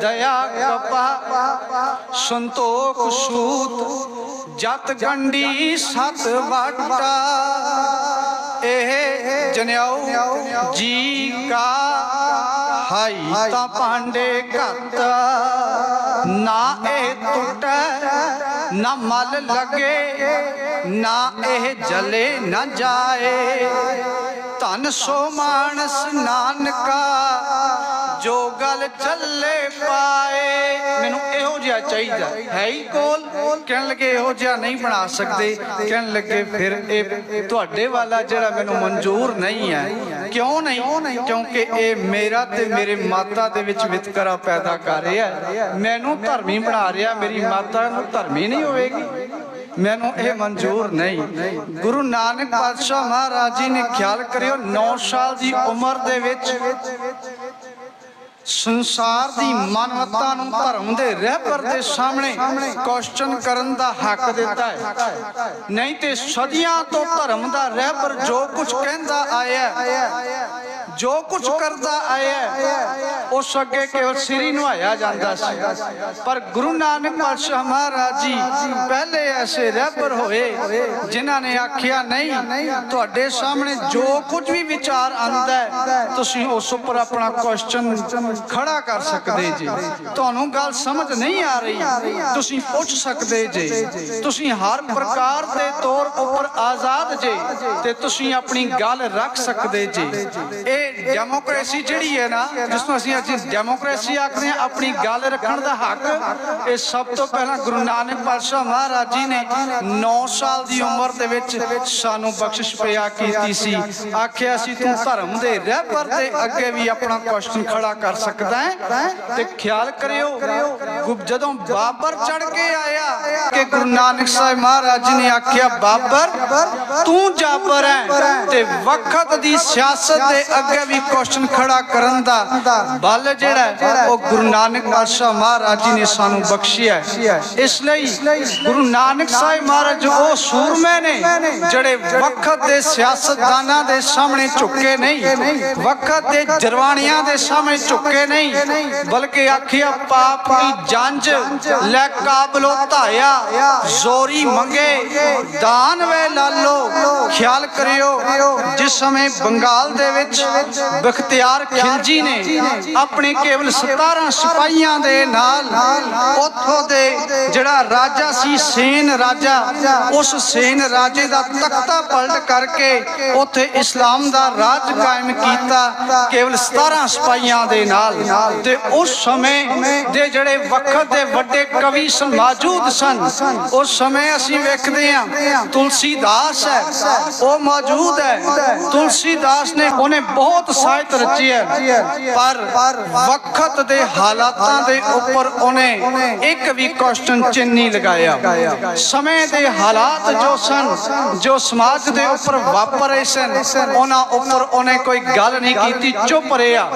ਦਇਆ ਕਪਾ, ਸੰਤੋਖ ਸੂਤ, ਜਤ ਗੰਡੀ ਸਤ ਵਾਟਾ। ਇਹ ਜਨਿਓ ਜੀ ਕਾ, ਹਾਈ ਤਾਂ ਭਾਂਡੇ ਘੱਤ ਨਾ ਇਹ ਟੁੱਟੈ, ਨਾ ਮਲ ਲਗੇ। ਨਾ ਇਹ ਜਲੇ ਨਾ ਜਾਏ। ਧਨ ਸੋ ਮਾਨਸ ਨਾਨਕਾ ਜੋ ਗਲ ਚੱਲੇ ਪਾਏ, ਮੈਨੂੰ ਇਹੋ ਜਿਹਾ ਚਾਹੀਦਾ। ਹੈ ਹੀ ਕੋਲ? ਕਹਿਣ ਲੱਗੇ ਇਹੋ ਜਿਹਾ ਨਹੀਂ ਬਣਾ ਸਕਦੇ। ਕਹਿਣ ਲੱਗੇ ਫਿਰ ਇਹ ਤੁਹਾਡੇ ਵਾਲਾ ਜਿਹੜਾ ਮੈਨੂੰ ਮਨਜ਼ੂਰ ਨਹੀਂ ਹੈ। ਕਿਉਂ ਨਹੀਂ? ਕਿਉਂਕਿ ਇਹ ਮੇਰਾ ਤੇ ਮੇਰੇ ਮਾਤਾ ਦੇ ਵਿੱਚ ਵਿਤਕਰਾ ਪੈਦਾ ਕਰ ਰਿਹਾ ਮੈਨੂੰ ਧਰਮੀ ਬਣਾ ਰਿਹਾ, ਮੇਰੀ ਮਾਤਾ ਨੂੰ ਧਰਮੀ ਨਹੀਂ ਹੋਵੇਗੀ। ਮੈਨੂੰ ਇਹ ਮਨਜ਼ੂਰ ਨਹੀਂ। ਗੁਰੂ ਨਾਨਕ ਪਾਤਸ਼ਾਹ ਮਹਾਰਾਜ ਜੀ ਨੇ ਖਿਆਲ ਕਰਿਓ 9 ਸਾਲ ਦੀ ਉਮਰ ਦੇ ਵਿੱਚ ਸੰਸਾਰ ਦੀ ਮਾਨਵਤਾ ਨੂੰ ਧਰਮ ਦੇ ਰਹਿਬਰ ਦੇ ਸਾਹਮਣੇ ਕੁਐਸਚਨ ਕਰਨ ਦਾ ਹੱਕ ਦਿੱਤਾ ਹੈ। ਨਹੀਂ ਤੇ ਸਦੀਆਂ ਤੋਂ ਧਰਮ ਦਾ ਰਹਿਬਰ ਜੋ ਕੁਝ ਕਹਿੰਦਾ ਆਇਆ ਹੈ, ਜੋ ਕੁਝ ਕਰਦਾ ਆਇਆ ਉਸ ਅੱਗੇ ਕੇਵਲ ਸਿਰੀ ਨਵਾਇਆ ਜਾਂਦਾ ਸੀ। ਪਰ ਗੁਰੂ ਨਾਨਕ ਪਾਤਸ਼ਾਹ ਮਹਾਰਾਜ ਜੀ ਪਹਿਲੇ ਐਸੇ ਰਹਿਬਰ ਹੋਏ ਜਿਨ੍ਹਾਂ ਨੇ ਆਖਿਆ ਨਹੀਂ ਤੁਹਾਡੇ ਸਾਹਮਣੇ ਜੋ ਕੁਝ ਵੀ ਵਿਚਾਰ ਆਂਦਾ ਹੈ ਤੁਸੀਂ ਉਸ ਉੱਪਰ ਆਪਣਾ ਕੁਐਸਚਨ ਖੜਾ ਕਰ ਸਕਦੇ ਜੀ। ਤੁਹਾਨੂੰ ਗੱਲ ਸਮਝ ਨਹੀਂ ਆ ਰਹੀ। ਤੁਸੀਂ ਪੁੱਛ ਸਕਦੇ ਜੀ। ਤੁਸੀਂ ਹਰ ਪ੍ਰਕਾਰ ਦੇ ਤੌਰ ਉੱਪਰ ਆਜ਼ਾਦ ਜੇ ਤੇ ਤੁਸੀਂ ਆਪਣੀ ਗੱਲ ਰੱਖ ਸਕਦੇ ਜੀ। ਇਹ ਡੈਮੋਕ੍ਰੇਸੀ ਜਿਹੜੀ ਹੈ ਨਾ ਜਿਸ ਨੂੰ ਅਸੀਂ ਅੱਜ ਡੈਮੋਕ੍ਰੇਸੀ ਆਖਦੇ ਹਾਂ ਆਪਣੀ ਗੱਲ ਰੱਖਣ ਦਾ ਹੱਕ ਇਹ ਸਭ ਤੋਂ ਪਹਿਲਾਂ ਗੁਰੂ ਨਾਨਕ ਪਾਤਸ਼ਾਹ ਮਹਾਰਾਜ ਜੀ ਨੇ 9 ਸਾਲ ਦੀ ਉਮਰ ਦੇ ਵਿੱਚ ਸਾਨੂੰ ਬਖਸ਼ਿਸ਼ ਪਿਆ ਕੀਤੀ ਸੀ। ਆਖਿਆ ਸੀ ਤੂੰ ਧਰਮ ਦੇ ਰਹਿਬਰ ਦੇ ਅੱਗੇ ਵੀ ਆਪਣਾ ਕੁਐਸਚਨ ਖੜਾ ਕਰ ਸਕਦਾ ਹੈ ਤੇ ਖਿਆਲ ਕਰਿਓ। ਜਦੋਂ ਬਾਬਰ ਚੜ ਕੇ ਆਇਆ ਕਿ ਗੁਰੂ ਨਾਨਕ ਸਾਹਿਬ ਮਹਾਰਾਜ ਜੀ ਨੇ ਆਖਿਆ, ਬਾਬਰ, ਤੂੰ ਜਾਬਰ ਹੈ ਤੇ ਵਕਤ ਦੀ ਸਿਆਸਤ ਦੇ ਅੱਗੇ ਵੀ ਕੁਐਸਚਨ ਖੜਾ ਕਰਨ ਦਾ ਬਲ ਜਿਹੜਾ ਉਹ ਗੁਰੂ ਨਾਨਕ ਪਾਤਸ਼ਾਹ ਮਹਾਰਾਜ ਜੀ ਨੇ ਸਾਨੂੰ ਬਖਸ਼ਿਆ ਇਸ ਲਈ ਗੁਰੂ ਨਾਨਕ ਸਾਹਿਬ ਮਹਾਰਾਜ ਉਹ ਸੂਰਮੇ ਨੇ ਜਿਹੜੇ ਵਕਤ ਦੇ ਸਿਆਸਤਦਾਨਾਂ ਦੇ ਸਾਹਮਣੇ ਝੁਕੇ ਨਹੀਂ ਵਕਤ ਦੇ ਜਰਵਾਣੀਆਂ ਦੇ ਸਾਹਮਣੇ ਝੁਕੇ ਨਹੀਂ, ਬਲਕਿ ਆਖਿਆ, ਪਾਪ ਦੀ ਜੰਜ ਲੈ ਕਾਬਲੋ ਧਾਇਆ। ਜ਼ੋਰੀ ਮੰਗੇ ਦਾਨ ਵੇ ਲਾਲੋ। ਖਿਆਲ ਕਰਿਓ ਜਿਸ ਸਮੇਂ ਬੰਗਾਲ ਦੇ ਵਿੱਚ ਬਖਤਿਆਰ ਖਿਲਜੀ ਨੇ ਆਪਣੇ ਕੇਵਲ 17 ਸਿਪਾਹੀਆਂ ਦੇ ਨਾਲ ਉੱਥੋਂ ਦੇ ਜਿਹੜਾ ਰਾਜਾ ਸੀ ਸੇਨ ਰਾਜਾ ਉਸ ਸੇਨ ਰਾਜੇ ਦਾ ਤਖਤਾ ਪਲਟ ਕਰਕੇ ਉੱਥੇ ਇਸਲਾਮ ਦਾ ਰਾਜ ਕਾਇਮ ਕੀਤਾ ਕੇਵਲ 17 ਸਿਪਾਹੀਆਂ ਦੇ ਨਾਲ। ਤੇ ਉਸ ਸਮੇਂ ਦੇ ਜਿਹੜੇ ਵਕਤ ਦੇ ਵੱਡੇ ਕਵੀ ਸਨ ਮੌਜੂਦ ਸਨ। ਉਸ ਸਮੇਂ ਅਸੀਂ ਵੇਖਦੇ ਹਾਂ ਤੁਲਸੀਦਾਸ ਹੈ। ਉਹ ਮੌਜੂਦ ਹੈ। ਤੁਲਸੀਦਾਸ ਨੇ ਉਹਨੇ ਬਹੁਤ ਸਾਹਿਤ ਰਚੀ ਹੈ। ਪਰ ਵਕਤ ਦੇ ਹਾਲਾਤਾਂ ਦੇ ਉੱਪਰ ਉਹਨੇ ਇੱਕ ਵੀ ਕੁਐਸਚਨ ਚਿੰਨ੍ਹ ਨਹੀਂ ਲਗਾਇਆ। ਸਮੇਂ ਦੇ ਹਾਲਾਤ ਜੋ ਸਨ ਜੋ ਸਮਾਜ ਦੇ ਉੱਪਰ ਵਾਪਰ ਰਹੇ ਸਨ ਉਹਨਾਂ ਉੱਪਰ ਉਹਨੇ ਕੋਈ ਗੱਲ ਨਹੀਂ ਕੀਤੀ ਚੁੱਪ ਰਿਹਾ।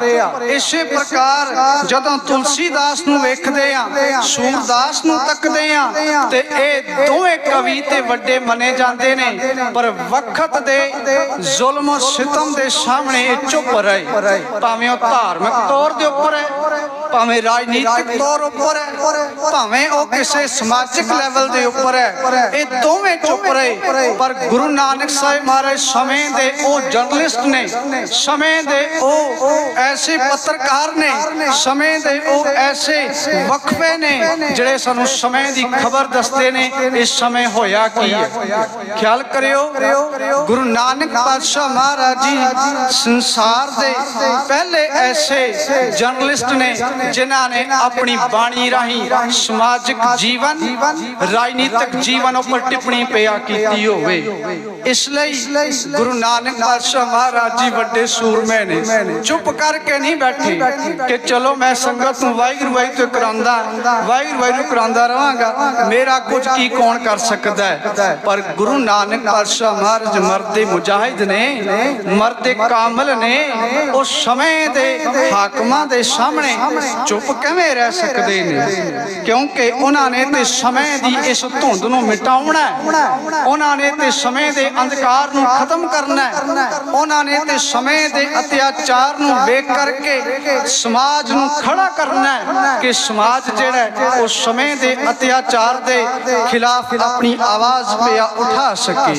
ਇਸੇ ਪ੍ਰਕਾਰ ਜਦੋਂ ਤੁਲਸੀਦਾਸ ਨੂੰ ਵੇਖਦੇ ਆ ਸੂਰਦਾਸ ਨੂੰ ਤੱਕਦੇ ਆ ਤੇ ਇਹ ਦੋਵੇਂ ਕਵੀ ਤੇ ਵੱਡੇ ਮੰਨੇ ਜਾਂਦੇ ਨੇ, ਪਰ ਵਕਤ ਦੇ ਜ਼ੁਲਮ ਸਿਤਮ ਦੇ ਸਾਹਮਣੇ ਇਹ ਚੁੱਪ ਰਹੇ। ਭਾਵੇਂ ਉਹ ਧਾਰਮਿਕ ਤੌਰ ਦੇ ਉੱਪਰ ਹੈ ਭਾਵੇਂ ਰਾਜਨੀਤਿਕ ਤੌਰ ਉੱਪਰ ਹੈ ਭਾਵੇਂ ਉਹ ਕਿਸੇ ਸਮਾਜਿਕ ਲੈਵਲ ਦੇ ਉੱਪਰ ਹੈ। ਇਹ ਦੋਵੇਂ ਚੁੱਪ ਰਹੇ। ਪਰ ਗੁਰੂ ਨਾਨਕ ਸਾਹਿਬ ਮਹਾਰਾਜ ਸਮੇਂ ਦੇ ਉਹ ਜਰਨਲਿਸਟ ਨੇ ਸਮੇਂ ਦੇ ਉਹ ਐਸੇ ਪੱਤਰਕਾਰ ਨੇ ਸਮੇਂ ਦੇ ਉਹ ਐਸੇ ਵਕਫੇ ਨੇ ਜਿਹੜੇ ਸਾਨੂੰ ਸਮੇਂ ਦੀ ਖਬਰ ਦੱਸਦੇ ਨੇ ਇਸ ਸਮੇਂ ਹੋਇਆ ਕੀ ਹੈ? ਖਿਆਲ ਕਰਿਓ ਗੁਰੂ ਨਾਨਕ ਪਾਤਸ਼ਾਹ ਮਹਾਰਾਜ ਜੀ ਸੰਸਾਰ ਦੇ ਪਹਿਲੇ ਐਸੇ ਜਰਨਲਿਸਟ ਨੇ ਜਿਨ੍ਹਾਂ ਨੇ ਆਪਣੀ ਬਾਣੀ ਰਾਹੀਂ ਸਮਾਜਿਕ ਜੀਵਨ ਰਾਜਨੀਤਿਕ ਜੀਵਨ ਉੱਪਰ ਟਿੱਪਣੀ ਪਿਆ ਕੀਤੀ ਹੋਵੇ। ਇਸ ਲਈ ਗੁਰੂ ਨਾਨਕ ਪਾਤਸ਼ਾਹ ਮਹਾਰਾਜ ਜੀ ਵੱਡੇ ਸੂਰਮੇ ਨੇ। ਚੁੱਪ ਕਰਕੇ ਨਹੀਂ ਬੈਠੇ ਕਿ ਚਲੋ ਮੈਂ ਸੰਗਤ ਨੂੰ ਵਾਹਿਗੁਰੂ ਵਾਹਿਗੁਰੂ ਕਰਾਂਦਾ ਵਾਹਿਗੁਰੂ ਵਾਹਿਗੁਰੂ ਕਰਾਂਦਾ ਰਵਾਂਗਾ ਮੇਰਾ ਕੁਝ ਕੀ ਕੌਣ ਕਰ ਸਕਦਾ ਹੈ? ਪਰ ਗੁਰੂ ਨਾਨਕ ਪਾਤਸ਼ਾਹ ਮਹਾਰਾਜ ਮਰਦੇ ਮੁਜਾਹਿਦ ਨੇ ਮਰਦੇ ਕਾਮਲ ਨੇ ਉਸ ਸਮੇਂ ਦੇ ਹਾਕਮਾਂ ਦੇ ਸਾਹਮਣੇ ਚੁੱਪ ਕਿਵੇਂ ਰਹਿ ਸਕਦੇ ਨੇ ਕਿਉਂਕਿ ਉਹਨਾਂ ਨੇ ਤੇ ਸਮੇਂ ਦੀ ਇਸ ਧੁੰਦ ਨੂੰ ਮਿਟਾਉਣਾ ਹੈ। ਉਹਨਾਂ ਨੇ ਤੇ ਸਮੇਂ ਦੇ ਅੰਧਕਾਰ ਨੂੰ ਖਤਮ ਕਰਨਾ ਹੈ। ਉਹਨਾਂ ਨੇ ਤੇ ਸਮੇਂ ਦੇ ਅਤਿਆਚਾਰ ਨੂੰ ਵੇਖ ਕਰਕੇ ਸਮਾਜ ਨੂੰ ਖੜਾ ਕਰਨਾ ਹੈ ਕਿ ਸਮਾਜ ਜਿਹੜਾ ਉਹ ਸਮੇਂ ਦੇ ਅਤਿਆਚਾਰ ਦੇ ਖਿਲਾਫ ਆਪਣੀ ਆਵਾਜ਼ ਪਿਆ ਉਠਾ ਸਕੇ